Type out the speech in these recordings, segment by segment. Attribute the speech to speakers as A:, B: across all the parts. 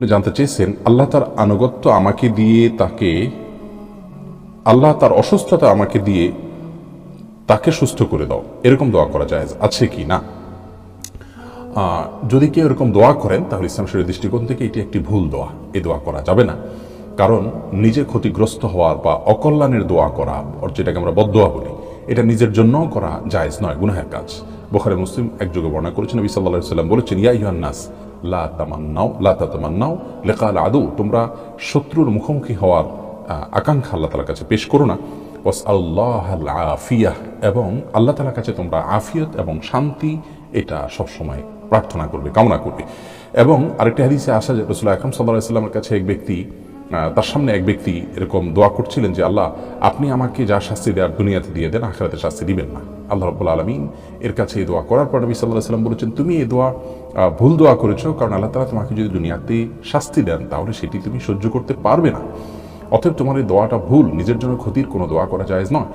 A: জানতে চেয়েছেন, আল্লাহ তার আনুগত্য আমাকে দিয়ে তাকে, আল্লাহ তার অসুস্থতা আমাকে দিয়ে তাকে সুস্থ করে দাও। এরকম দোয়া করা যায় আছে কি না? যদি কেউ এরকম দোয়া করেন, তাহলে ইসলাম শরীর দৃষ্টিকোণ থেকে এটি একটি ভুল দোয়া। এ দোয়া করা যাবে না। কারণ নিজে ক্ষতিগ্রস্ত হওয়ার বা অকল্যাণের দোয়া করা যেটাকে আমরা বদোয়া বলি, এটা নিজের জন্য করা জায়েজ নয়, গুনাহের কাজ। বোখারে মুসলিম এক যুগে বর্ণনা করেছেন, নবী সাল্লাম বলেছেন, ইয়া ইহান নাস লা তামান্নাও, লা তাতামান্নাও লেকাল আদৌ। তোমরা শত্রুর মুখোমুখি হওয়ার আকাঙ্ক্ষা আল্লাহ তালার কাছে পেশ করো না। ওয়াস আল্লাহ আফিয়াহ এবং আল্লাহ তালার কাছে তোমরা আফিয়ত এবং শান্তি, এটা সবসময় প্রার্থনা করবে, কামনা করবে। এবং আরেকটি হাদিসে আসা যে রসুল আকরম সাল্লাহ ইসলামের কাছে এক ব্যক্তি তার সামনে এক ব্যক্তি এরকম দোয়া করছিলেন যে, আল্লাহ, আপনি আমাকে যা শাস্তি দেওয়ার দুনিয়াতে দিয়ে দেন, আখেরাতে শাস্তি দিবেন না। আল্লাহ রব্বুল আলমিন এর কাছে এই দোয়া করার পর নবী সাল্লাহ সাল্লাম বলেছেন, তুমি এই দোয়া ভুল দোয়া করেছ, কারণ আল্লাহ তালা তোমাকে যদি দুনিয়াতে শাস্তি দেন, তাহলে সেটি তুমি সহ্য করতে পারবে না। অতএব তোমার এই দোয়াটা ভুল, নিজের জন্য ক্ষতির কোনো দোয়া করা যায় নয়।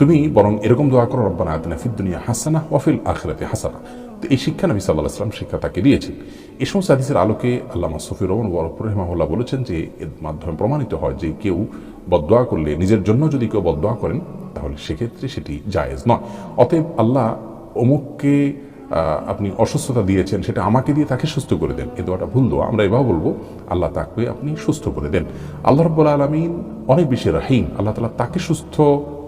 A: তুমি বরং এরকম দোয়া করো, রব্বানা আতনা ফিদ দুনিয়া হাসানা ওয়াফিল আখিরাতে হাসানা। তো এই শিক্ষা নবী সাল্লাহ সাল্লাম শিক্ষা তাকে দিয়েছেন। এই সমস্ত হাদিসের আলোকে আল্লাহ সফির রহমান বরফুর রহমাহুল্লাহ বলেছেন যে, এর মাধ্যমে প্রমাণিত হয় যে কেউ বদোয়া করলে, নিজের জন্য যদি কেউ বদোয়া করেন, তাহলে সেক্ষেত্রে সেটি জায়েজ নয়। অতএব আল্লাহ অমুককে আপনি অসুস্থতা দিয়েছেন, সেটা আমাকে দিয়ে তাকে সুস্থ করে দেন। এ দোয়াটা ভুল দোয়া, আমরা এভাবে বলব, আল্লাহ তাকে আপনি সুস্থ করে দেন। আল্লাহ রব্বুল আলমিন অনেক বেশি রাহিম। আল্লাহ তালা তাকে সুস্থ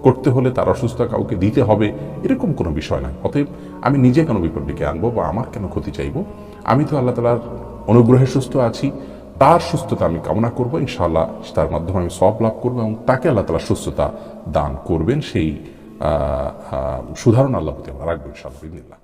A: করতে হলে তার অসুস্থতা কাউকে দিতে হবে, এরকম কোনো বিষয় নয়। অতএব আমি নিজে কেন বিপদ ডেকে আনব বা আমার কেন ক্ষতি চাইব? আমি তো আল্লাহ তালার অনুগ্রহে সুস্থ আছি, তার সুস্থতা আমি কামনা করব, ইনশাআল্লাহ তার মাধ্যমে আমি সব লাভ করব এবং তাকে আল্লাহ তালা সুস্থতা দান করবেন, সেই সুধারণ আল্লাহ প্রতি আমরা রাখব বিদিনিল্লাহ।